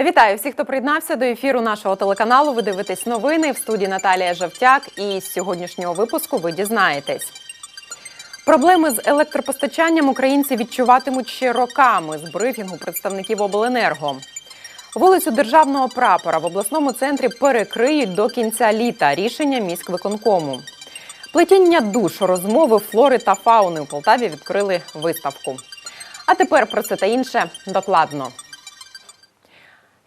Вітаю всіх, хто приєднався до ефіру нашого телеканалу. Ви дивитесь новини в студії Наталія Жавтяк. І з сьогоднішнього випуску ви дізнаєтесь. Проблеми з електропостачанням українці відчуватимуть ще роками з брифінгу представників обленерго. Вулицю державного прапора в обласному центрі перекриють до кінця літа. Рішення міськвиконкому. Плетіння душ, розмови флори та фауни у Полтаві відкрили виставку. А тепер про це та інше докладно.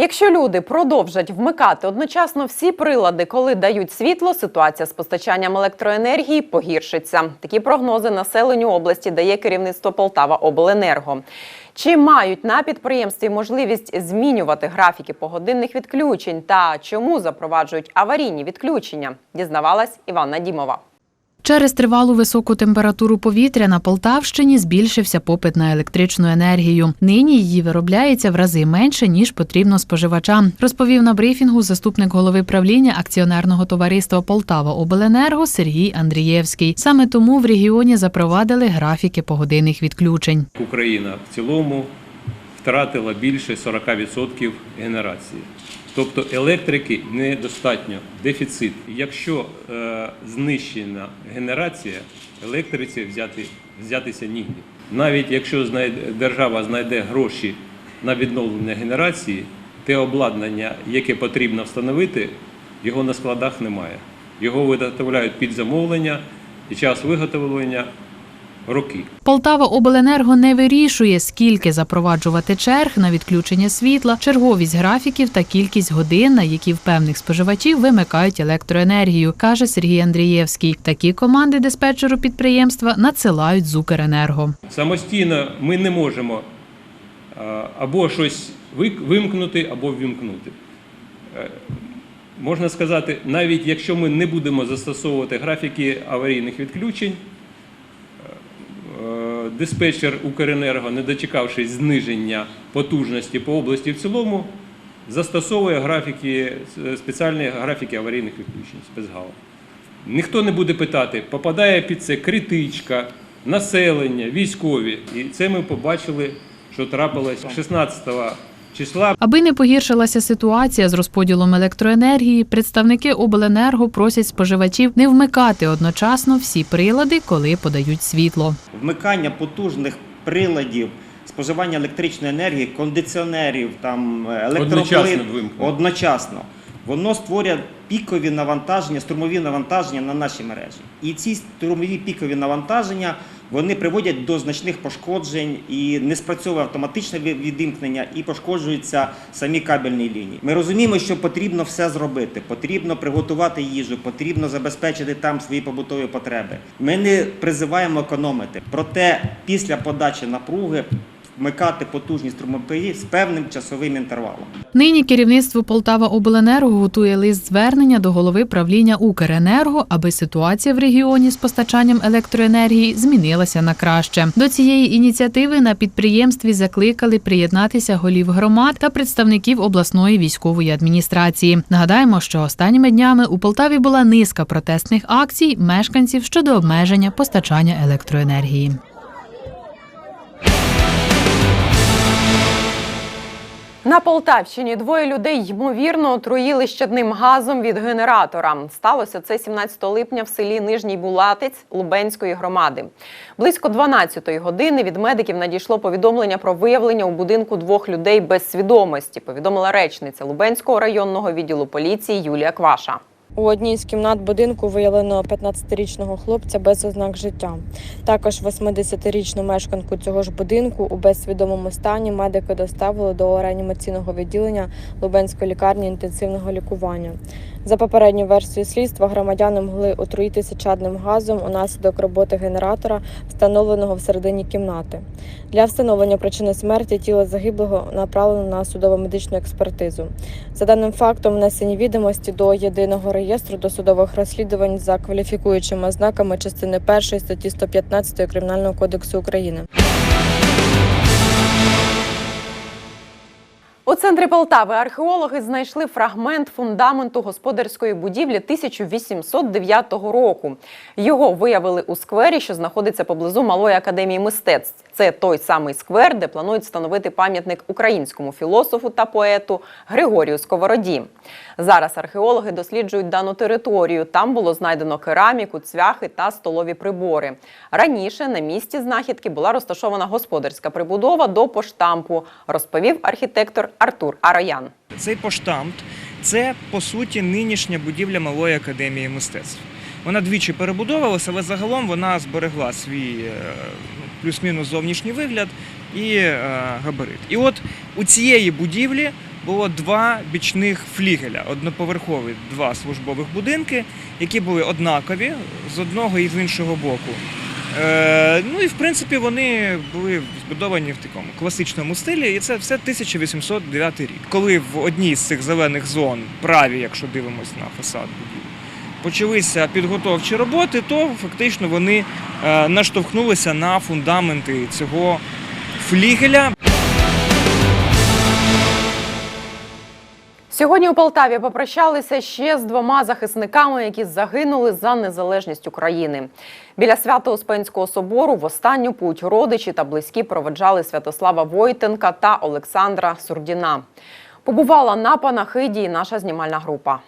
Якщо люди продовжать вмикати одночасно всі прилади, коли дають світло, ситуація з постачанням електроенергії погіршиться. Такі прогнози населенню області дає керівництво Полтава Обленерго. Чи мають на підприємстві можливість змінювати графіки погодинних відключень та чому запроваджують аварійні відключення? Дізнавалась Іванна Дімова. Через тривалу високу температуру повітря на Полтавщині збільшився попит на електричну енергію. Нині її виробляється в рази менше ніж потрібно споживачам. Розповів на брифінгу заступник голови правління акціонерного товариства Полтава Обленерго Сергій Андрієвський. Саме тому в регіоні запровадили графіки погодинних відключень. Україна в цілому втратила більше 40% генерації. Тобто електрики недостатньо, дефіцит. Якщо е, знищена генерація, електриці взяти, взятися нігде. Навіть якщо знайде, держава знайде гроші на відновлення генерації, те обладнання, яке потрібно встановити, його на складах немає. Його виготовляють під замовлення і час виготовлення роки. Полтава Обленерго не вирішує, скільки запроваджувати черг на відключення світла, черговість графіків та кількість годин, на які в певних споживачів вимикають електроенергію, каже Сергій Андрієвський. Такі команди диспетчеру підприємства надсилають з Укренерго. Самостійно ми не можемо або щось вимкнути, або ввімкнути. Е, Можна сказати, навіть якщо ми не будемо застосовувати графіки аварійних відключень, е, диспетчер Укренерго, не дочекавшись зниження потужності по області в цілому, застосовує графіки, е, спеціальні графіки аварійних відключень спецгала. Ніхто не буде питати, попадає під це критичка, населення, військові. І це ми побачили, що трапилось 16 числа. Аби не погіршилася ситуація з розподілом електроенергії, представники обленерго просять споживачів не вмикати одночасно всі прилади, коли подають світло. вмикання потужних приладів, споживання електричної енергії, кондиціонерів, там електроплит Одночасно одночасно. Воно створює пікові навантаження, струмові навантаження на наші мережі. І ці струмові пікові навантаження вони приводять до значних пошкоджень і не спрацьовує автоматичне відімкнення і пошкоджуються самі кабельні лінії. Ми розуміємо, що потрібно все зробити. Потрібно приготувати їжу, потрібно забезпечити там свої побутові потреби. Ми не призиваємо економити. Проте після подачі напруги вмикати потужні струмопії з певним часовим інтервалом. Нині керівництво Полтава Обленерго готує лист звернення до голови правління Укренерго, аби ситуація в регіоні з постачанням електроенергії змінилася на краще. До цієї ініціативи на підприємстві закликали приєднатися голів громад та представників обласної військової адміністрації. Нагадаємо, що останніми днями у Полтаві була низка протестних акцій мешканців щодо обмеження постачання електроенергії. На Полтавщині двоє людей ймовірно отруїли щадним газом від генератора. Сталося це 17 липня в селі Нижній Булатець Лубенської громади. Близько 12-ї години від медиків надійшло повідомлення про виявлення у будинку двох людей без свідомості. Повідомила речниця Лубенського районного відділу поліції Юлія Кваша. У одній з кімнат будинку виявлено 15-річного хлопця без ознак життя. Також 80-річну мешканку цього ж будинку у безсвідомому стані медики доставили до реанімаційного відділення Лубенської лікарні інтенсивного лікування. За попередньою версією слідства, громадяни могли отруїтися чадним газом унаслідок роботи генератора, встановленого всередині кімнати. Для встановлення причини смерті тіло загиблого направлено на судово-медичну експертизу. За даним фактом, внесені відомості до єдиного реєстру досудових розслідувань за кваліфікуючими ознаками частини 1 статті 115 Кримінального кодексу України. У центрі Полтави археологи знайшли фрагмент фундаменту господарської будівлі 1809 року. Його виявили у сквері, що знаходиться поблизу Малої академії мистецтв. Це той самий сквер, де планують встановити пам'ятник українському філософу та поету Григорію Сковороді. Зараз археологи досліджують дану територію. Там було знайдено кераміку, цвяхи та столові прибори. Раніше на місці знахідки була розташована господарська прибудова до поштампу, розповів архітектор Артур Ароян. Цей поштамт це по суті нинішня будівля малої академії мистецтв. Вона двічі перебудовувалася, але загалом вона зберегла свій е, плюс-мінус зовнішній вигляд і е, габарит. І от у цієї будівлі було два бічних флігеля, одноповерхові два службових будинки, які були однакові з одного і з іншого боку. Е, ну і в принципі вони були збудовані в такому класичному стилі, і це все 1809 рік. Коли в одній з цих зелених зон, праві, якщо дивимося на фасад будівлі, почалися підготовчі роботи, то фактично вони е, наштовхнулися на фундаменти цього флігеля. Сьогодні у Полтаві попрощалися ще з двома захисниками, які загинули за незалежність України. Біля Свято-Успенського собору в останню путь родичі та близькі проведжали Святослава Войтенка та Олександра Сурдіна. Побувала на панахиді наша знімальна група.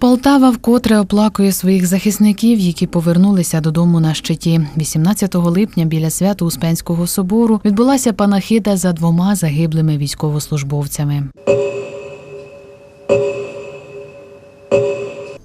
Полтава вкотре оплакує своїх захисників, які повернулися додому на щиті. 18 липня біля свято Успенського собору відбулася панахида за двома загиблими військовослужбовцями.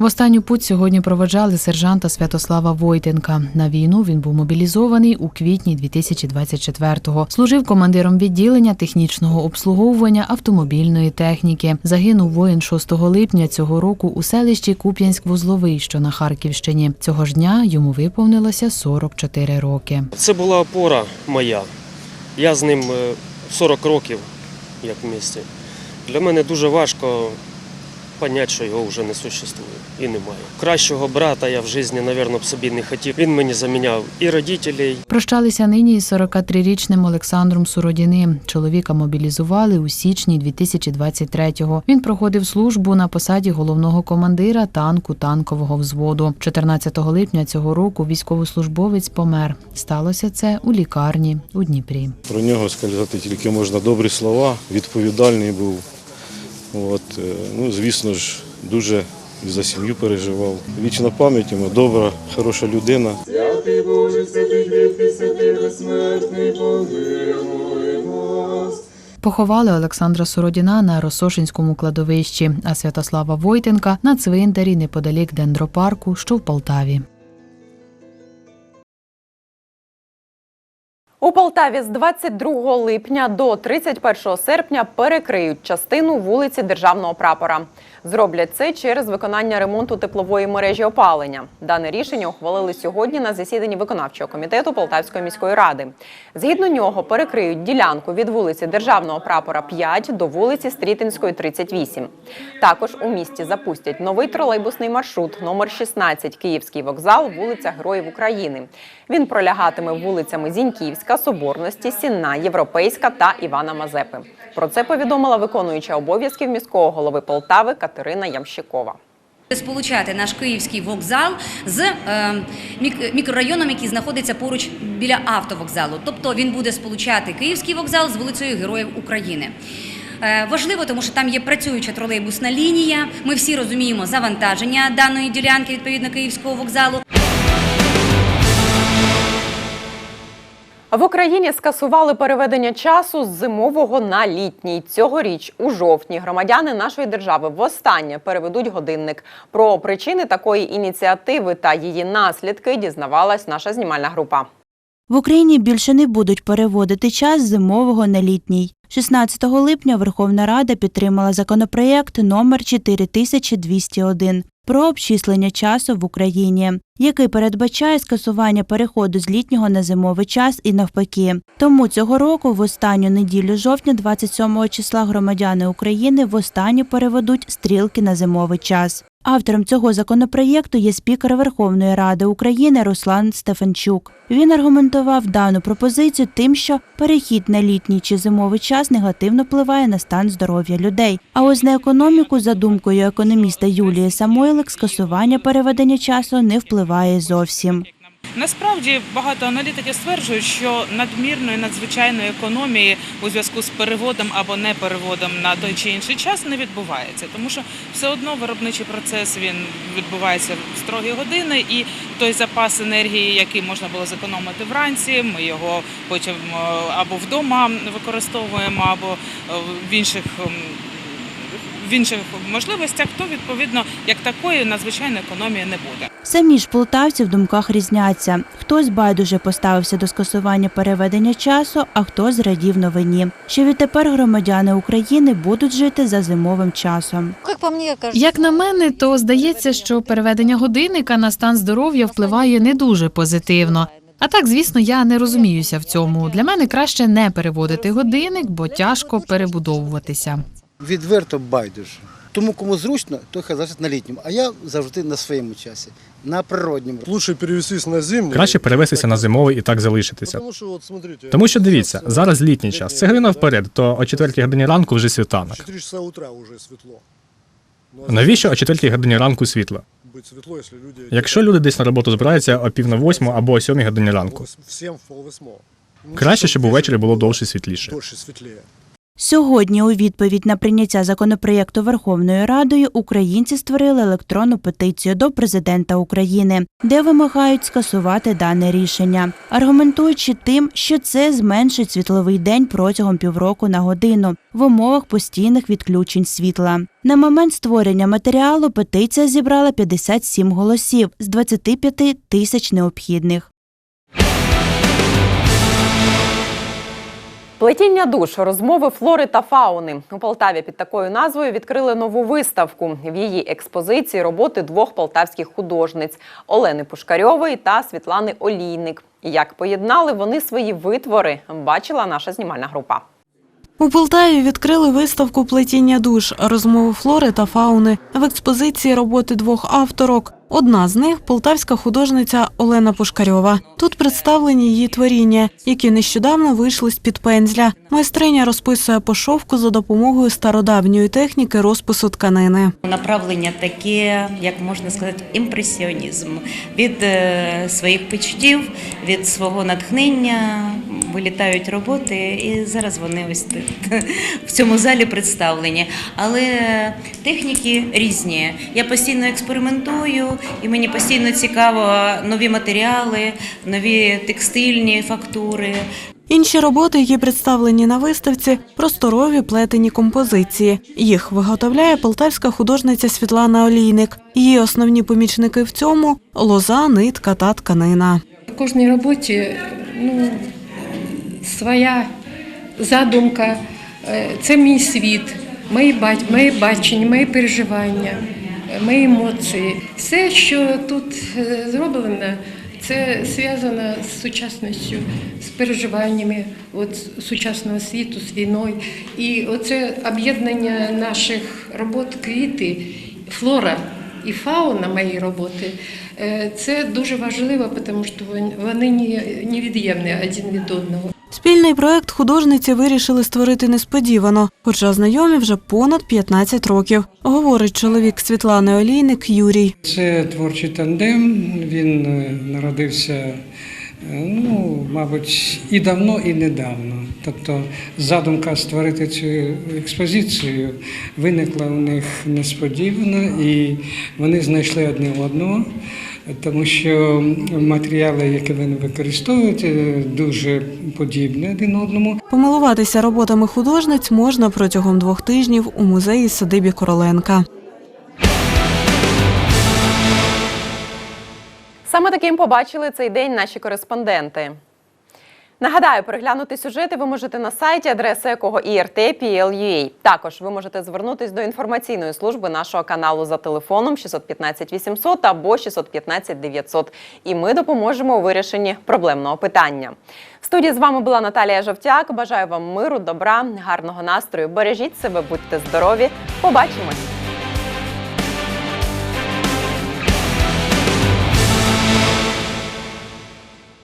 В останню путь сьогодні проведжали сержанта Святослава Войтенка. На війну він був мобілізований у квітні 2024-го. Служив командиром відділення технічного обслуговування автомобільної техніки. Загинув воїн 6 липня цього року у селищі Куп'янськ-Вузловий, що на Харківщині. Цього ж дня йому виповнилося 44 роки. Це була опора моя. Я з ним е, 40 років, як в місті. Для мене дуже важко поняти, що його вже не существує і немає. Кращого брата я в житті, мабуть, б собі не хотів. Він мені заміняв і родителей, Прощалися нині із 43-річним Олександром Суродіним. Чоловіка мобілізували у січні 2023-го. Він проходив службу на посаді головного командира танку танкового взводу. 14 липня цього року військовослужбовець помер. Сталося це у лікарні у Дніпрі. Про нього сказати тільки можна добрі слова. Відповідальний був. От, е, ну, звісно ж, дуже і за сім'ю переживав. Вічна пам'ять йому, добра, хороша людина. Поховали Олександра Суродіна на Росошинському кладовищі, а Святослава Войтенка на цвинтарі неподалік дендропарку, що в Полтаві. У Полтаві з 22 липня до 31 серпня перекриють частину вулиці Державного прапора. Зроблять це через виконання ремонту теплової мережі опалення. Дане рішення ухвалили сьогодні на засіданні виконавчого комітету Полтавської міської ради. Згідно нього перекриють ділянку від вулиці Державного прапора 5 до вулиці Стрітинської 38. Також у місті запустять новий тролейбусний маршрут номер 16 Київський вокзал, вулиця Героїв України. Він пролягатиме вулицями Зіньківська, Соборності, Сінна, Європейська та Івана Мазепи. Про це повідомила виконуюча обов'язків міського голови Полтави Катерина Ямщикова. Сполучати наш київський вокзал з е, мікрорайоном, який знаходиться поруч біля автовокзалу. Тобто він буде сполучати київський вокзал з вулицею Героїв України. Е, Важливо, тому що там є працююча тролейбусна лінія. Ми всі розуміємо завантаження даної ділянки відповідно київського вокзалу. В Україні скасували переведення часу з зимового на літній. Цьогоріч у жовтні громадяни нашої держави востаннє переведуть годинник. Про причини такої ініціативи та її наслідки дізнавалась наша знімальна група. В Україні більше не будуть переводити час зимового на літній. 16 липня Верховна Рада підтримала законопроєкт номер 4201 про обчислення часу в Україні, який передбачає скасування переходу з літнього на зимовий час і навпаки. Тому цього року, в останню неділю жовтня, 27 числа, громадяни України востаннє переведуть стрілки на зимовий час. Автором цього законопроєкту є спікер Верховної Ради України Руслан Стефанчук. Він аргументував дану пропозицію тим, що перехід на літній чи зимовий час негативно впливає на стан здоров'я людей. А ось на економіку, за думкою економіста Юлії Самойлик, скасування переведення часу не впливає зовсім. Насправді багато аналітиків стверджують, що надмірної надзвичайної економії у зв'язку з переводом або не переводом на той чи інший час не відбувається, тому що все одно виробничий процес він відбувається в строгі години, і той запас енергії, який можна було зекономити вранці, ми його потім е, або вдома використовуємо, або е, в інших. В інших можливостях, то відповідно як такої надзвичайної економії не буде. Самі ж полтавці в думках різняться. Хтось байдуже поставився до скасування переведення часу, а хто зрадів новині, що відтепер громадяни України будуть жити за зимовим часом. Як на мене, то здається, що переведення годинника на стан здоров'я впливає не дуже позитивно. А так, звісно, я не розуміюся в цьому. Для мене краще не переводити годинник, бо тяжко перебудовуватися. Відверто байдуже. Тому кому зручно, той хай залишить на літньому, а я завжди на своєму часі, на природньому. Лучше перевестись на зимній. Краще перевестися на зимовий і так залишитися. Тому що, от, смотрите, Тому що дивіться, зараз літній час. Це година вперед, то о 4 годині ранку вже світанок. 4 часа утра вже світло. Ну, Навіщо о 4 годині ранку світло? Якщо люди... Десь на роботу збираються о пів на восьму або о сьомій годині ранку. Ну, Краще, щоб увечері було довше світліше. Сьогодні, у відповідь на прийняття законопроєкту Верховною Радою, українці створили електронну петицію до президента України, де вимагають скасувати дане рішення, аргументуючи тим, що це зменшить світловий день протягом півроку на годину в умовах постійних відключень світла. На момент створення матеріалу петиція зібрала 57 голосів з 25 тисяч необхідних. Плетіння душ, розмови флори та фауни у Полтаві під такою назвою відкрили нову виставку. В її експозиції роботи двох полтавських художниць Олени Пушкарьової та Світлани Олійник. Як поєднали вони свої витвори, бачила наша знімальна група. У Полтаві відкрили виставку плетіння душ, розмови флори та фауни. В експозиції роботи двох авторок. Одна з них полтавська художниця Олена Пушкарьова. Тут представлені її творіння, які нещодавно вийшли з під пензля. Майстриня розписує по шовку за допомогою стародавньої техніки розпису тканини. направлення таке, як можна сказати, імпресіонізм. Від е, своїх почуттів, від свого натхнення вилітають роботи, і зараз вони ось тут в цьому залі представлені. Але техніки різні. Я постійно експериментую, і мені постійно цікаво нові матеріали, нові текстильні фактури. Інші роботи, які представлені на виставці, просторові плетені композиції. Їх виготовляє полтавська художниця Світлана Олійник. Її основні помічники в цьому лоза, нитка та тканина. В кожній роботі ну, своя задумка, Е, це мій світ, мої, бачення, мої переживання, мої емоції. Все, що тут е, зроблено, це зв'язано з сучасністю, з переживаннями от, сучасного світу, з війною. І оце об'єднання наших робот квіти, флора і фауна моєї роботи. е, Це дуже важливо, тому що вони- вони не- невід'ємні один від одного. Спільний проект художниці вирішили створити несподівано, хоча знайомі вже понад 15 років, говорить чоловік Світлани Олійник Юрій. Це творчий тандем. Він е, народився, е, ну, мабуть, і давно, і недавно. Тобто задумка створити цю експозицію виникла у них несподівано, і вони знайшли одне одного. Тому що матеріали, які вони використовують, е, дуже подібні один одному. Помилуватися роботами художниць можна протягом двох тижнів у музеї садибі Короленка. Саме таким побачили цей день наші кореспонденти. Нагадаю, переглянути сюжети ви можете на сайті, адреса якого IRT.PL.UA. Також ви можете звернутись до інформаційної служби нашого каналу за телефоном 615 800 або 615 900. І ми допоможемо у вирішенні проблемного питання. В студії з вами була Наталія Жовтяк. Бажаю вам миру, добра, гарного настрою. Бережіть себе, будьте здорові. Побачимось!